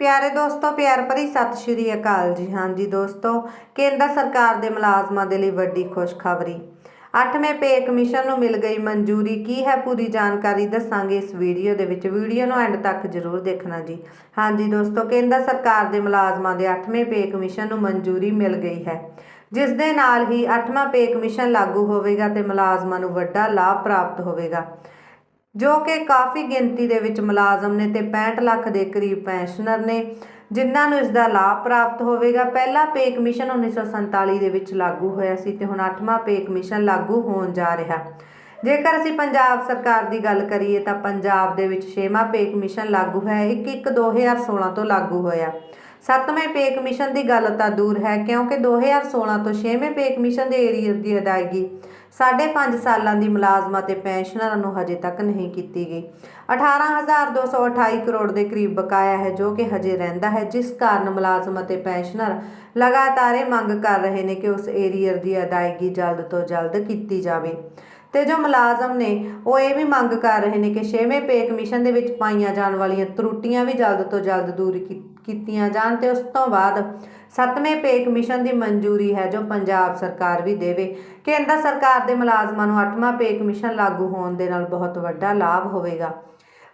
ਪਿਆਰੇ ਦੋਸਤੋ, ਪਿਆਰ ਭਰੀ ਸਤਿ ਸ਼੍ਰੀ ਅਕਾਲ ਜੀ। ਹਾਂਜੀ ਦੋਸਤੋ, ਕੇਂਦਰ ਸਰਕਾਰ ਦੇ ਮੁਲਾਜ਼ਮਾਂ ਦੇ ਲਈ ਵੱਡੀ ਖੁਸ਼ਖਬਰੀ। 8ਵੇਂ ਪੇ ਕਮਿਸ਼ਨ ਨੂੰ ਮਿਲ ਗਈ ਮਨਜ਼ੂਰੀ। ਕੀ ਹੈ ਪੂਰੀ ਜਾਣਕਾਰੀ ਦੱਸਾਂਗੇ ਇਸ ਵੀਡੀਓ ਦੇ ਵਿੱਚ। ਵੀਡੀਓ ਨੂੰ ਐਂਡ ਤੱਕ ਜ਼ਰੂਰ ਦੇਖਣਾ ਜੀ। ਹਾਂਜੀ ਦੋਸਤੋ, ਕੇਂਦਰ ਸਰਕਾਰ ਦੇ ਮੁਲਾਜ਼ਮਾਂ ਦੇ 8ਵੇਂ ਪੇ ਕਮਿਸ਼ਨ ਨੂੰ ਮਨਜ਼ੂਰੀ ਮਿਲ ਗਈ ਹੈ। ਜਿਸ ਦੇ ਨਾਲ ਹੀ 8ਵਾਂ ਪੇ ਕਮਿਸ਼ਨ ਲਾਗੂ ਹੋਵੇਗਾ ਤੇ ਮੁਲਾਜ਼ਮਾਂ ਨੂੰ ਵੱਡਾ ਲਾਭ ਪ੍ਰਾਪਤ ਹੋਵੇਗਾ। ਜੋ ਕਿ ਕਾਫੀ ਗਿਣਤੀ ਦੇ ਵਿੱਚ ਮੁਲਾਜ਼ਮ ਨੇ ਤੇ 65 ਲੱਖ ਦੇ ਕਰੀਬ ਪੈਨਸ਼ਨਰ ਨੇ, ਜਿਨ੍ਹਾਂ ਨੂੰ ਇਸ ਦਾ ਲਾਭ ਪ੍ਰਾਪਤ ਹੋਵੇਗਾ। ਪਹਿਲਾ ਪੇ ਕਮਿਸ਼ਨ 1947 ਦੇ ਵਿੱਚ ਲਾਗੂ ਹੋਇਆ ਸੀ ਤੇ ਹੁਣ 8ਵਾਂ ਪੇ ਕਮਿਸ਼ਨ ਲਾਗੂ ਹੋਣ ਜਾ ਰਿਹਾ। ਜੇਕਰ ਅਸੀਂ ਪੰਜਾਬ ਸਰਕਾਰ ਦੀ ਗੱਲ ਕਰੀਏ ਤਾਂ ਪੰਜਾਬ ਦੇ ਵਿੱਚ 6ਵਾਂ ਪੇ ਕਮਿਸ਼ਨ ਲਾਗੂ ਹੈ 1/1/2016 ਤੋਂ ਲਾਗੂ ਹੋਇਆ। ਸੱਤਵੇਂ ਪੇ ਕਮਿਸ਼ਨ ਦੀ ਗੱਲ ਤਾਂ ਦੂਰ ਹੈ, ਕਿਉਂਕਿ 2016 ਤੋਂ 6ਵੇਂ ਪੇ ਕਮਿਸ਼ਨ ਦੇ ਏਰੀਅਰ ਦੀ ਅਦਾਇਗੀ ਸਾਢੇ ਪੰਜ ਸਾਲਾਂ ਦੀ ਮੁਲਾਜ਼ਮਾਂ ਤੇ ਪੈਨਸ਼ਨਰਾਂ ਨੂੰ ਹਜੇ ਤੱਕ ਨਹੀਂ ਕੀਤੀ ਗਈ। 18228 ਕਰੋੜ ਦੇ ਕਰੀਬ ਬਕਾਇਆ ਹੈ, ਜੋ ਕਿ ਹਜੇ ਰਹਿੰਦਾ ਹੈ, ਜਿਸ ਕਾਰਨ ਮੁਲਾਜ਼ਮ ਅਤੇ ਪੈਨਸ਼ਨਰ ਲਗਾਤਾਰ ਇਹ ਮੰਗ ਕਰ ਰਹੇ ਨੇ ਕਿ ਉਸ ਏਰੀਅਰ ਦੀ ਅਦਾਇਗੀ ਜਲਦ ਤੋਂ ਜਲਦ ਕੀਤੀ ਜਾਵੇ। ਤੇ ਜੋ ਮੁਲਾਜ਼ਮ ਨੇ, ਉਹ ਇਹ ਵੀ ਮੰਗ ਕਰ ਰਹੇ ਨੇ ਕਿ 6ਵੇਂ ਪੇ ਕਮਿਸ਼ਨ ਦੇ ਵਿੱਚ ਪਾਈਆਂ ਜਾਣ ਵਾਲੀਆਂ ਤਰੁੱਟੀਆਂ ਵੀ ਜਲਦ ਤੋਂ ਜਲਦ ਦੂਰ ਕੀਤੀਆਂ ਜਾਣ ਤੇ ਉਸ ਤੋਂ ਬਾਅਦ 7ਵੇਂ ਪੇ ਕਮਿਸ਼ਨ ਦੀ ਮਨਜ਼ੂਰੀ ਹੈ ਜੋ ਪੰਜਾਬ ਸਰਕਾਰ ਵੀ ਦੇਵੇ। ਕੇਂਦਰ ਸਰਕਾਰ ਦੇ ਮੁਲਾਜ਼ਮਾਂ ਨੂੰ 8ਵਾਂ ਪੇ ਕਮਿਸ਼ਨ ਲਾਗੂ ਹੋਣ ਦੇ ਨਾਲ ਬਹੁਤ ਵੱਡਾ ਲਾਭ ਹੋਵੇਗਾ।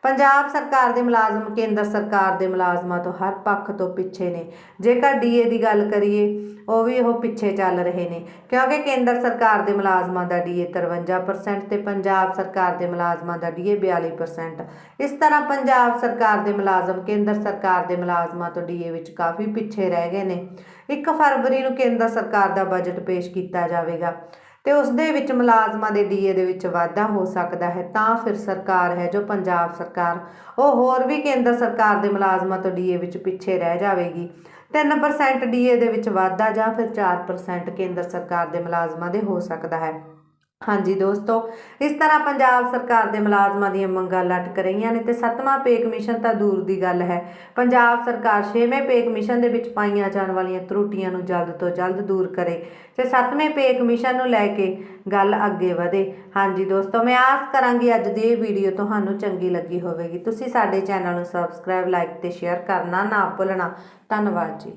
ਪੰਜਾਬ ਸਰਕਾਰ ਦੇ ਮੁਲਾਜ਼ਮ, ਕੇਂਦਰ ਸਰਕਾਰ ਦੇ ਮੁਲਾਜ਼ਮਾਂ ਤੋਂ ਹਰ ਪੱਖ ਤੋਂ ਪਿੱਛੇ ਨੇ। ਜੇਕਰ ਡੀਏ ਦੀ ਗੱਲ ਕਰੀਏ, ਉਹ ਵੀ ਉਹ ਪਿੱਛੇ ਚੱਲ ਰਹੇ ਨੇ। ਕਿਉਂਕਿ ਕੇਂਦਰ ਸਰਕਾਰ ਦੇ ਮੁਲਾਜ਼ਮਾਂ ਦਾ ਡੀਏ 53% ਤੇ ਪੰਜਾਬ ਸਰਕਾਰ ਦੇ ਮੁਲਾਜ਼ਮਾਂ ਦਾ ਡੀਏ 42% ਇਸ ਤਰ੍ਹਾਂ ਪੰਜਾਬ ਸਰਕਾਰ ਦੇ ਮੁਲਾਜ਼ਮ, ਕੇਂਦਰ ਸਰਕਾਰ ਦੇ ਮੁਲਾਜ਼ਮਾਂ ਤੋਂ ਡੀਏ ਵਿੱਚ ਕਾਫੀ ਪਿੱਛੇ ਰਹਿ ਗਏ ਨੇ। 1 ਫਰਵਰੀ ਨੂੰ ਕੇਂਦਰ ਸਰਕਾਰ ਦਾ ਬਜਟ ਪੇਸ਼ ਕੀਤਾ ਜਾਵੇਗਾ। ਤੇ ਉਸ ਦੇ ਵਿੱਚ ਮੁਲਾਜ਼ਮਾਂ ਦੇ ਡੀਏ ਦੇ ਵਿੱਚ ਵਾਧਾ ਹੋ ਸਕਦਾ ਹੈ, ਤਾਂ ਫਿਰ ਸਰਕਾਰ ਹੈ ਜੋ ਪੰਜਾਬ ਸਰਕਾਰ। ਉਹ ਹੋਰ ਵੀ ਕੇਂਦਰ ਸਰਕਾਰ ਦੇ ਮੁਲਾਜ਼ਮਾਂ ਤੋਂ ਡੀਏ ਵਿੱਚ ਪਿੱਛੇ ਰਹਿ ਜਾਵੇਗੀ। 3% ਡੀਏ ਦੇ ਵਿੱਚ ਵਾਧਾ ਜਾਂ ਫਿਰ 4% ਕੇਂਦਰ ਸਰਕਾਰ ਦੇ ਮੁਲਾਜ਼ਮਾਂ ਦੇ ਹੋ ਸਕਦਾ ਹੈ। ਹਾਂਜੀ ਦੋਸਤੋ, ਇਸ ਤਰ੍ਹਾਂ ਪੰਜਾਬ ਸਰਕਾਰ ਦੇ ਮੁਲਾਜ਼ਮਾਂ ਦੀਆਂ ਮੰਗਾਂ ਲਟਕ ਰਹੀਆਂ ਨੇ ਤੇ ਸੱਤਵਾਂ ਪੇ ਕਮਿਸ਼ਨ ਤਾਂ ਦੂਰ ਦੀ ਗੱਲ ਹੈ। ਪੰਜਾਬ ਸਰਕਾਰ 6ਵੇਂ ਪੇ ਕਮਿਸ਼ਨ ਦੇ ਵਿੱਚ ਪਾਈਆਂ ਜਾਣ ਵਾਲੀਆਂ ਤਰੁੱਟੀਆਂ ਨੂੰ ਜਲਦ ਤੋਂ ਜਲਦ ਦੂਰ ਕਰੇ ਤੇ ਸੱਤਵੇਂ ਪੇ ਕਮਿਸ਼ਨ ਨੂੰ ਲੈ ਕੇ ਗੱਲ ਅੱਗੇ ਵਧੇ। ਹਾਂਜੀ ਦੋਸਤੋ, ਮੈਂ ਆਸ ਕਰਾਂਗੀ ਅੱਜ ਦੀ ਇਹ ਵੀਡੀਓ ਤੁਹਾਨੂੰ ਚੰਗੀ ਲੱਗੀ ਹੋਵੇਗੀ। ਤੁਸੀਂ ਸਾਡੇ ਚੈਨਲ ਨੂੰ ਸਬਸਕ੍ਰਾਈਬ ਲਾਈਕ ਤੇ ਸ਼ੇਅਰ ਕਰਨਾ ਨਾ ਭੁੱਲਣਾ। ਧੰਨਵਾਦ ਜੀ।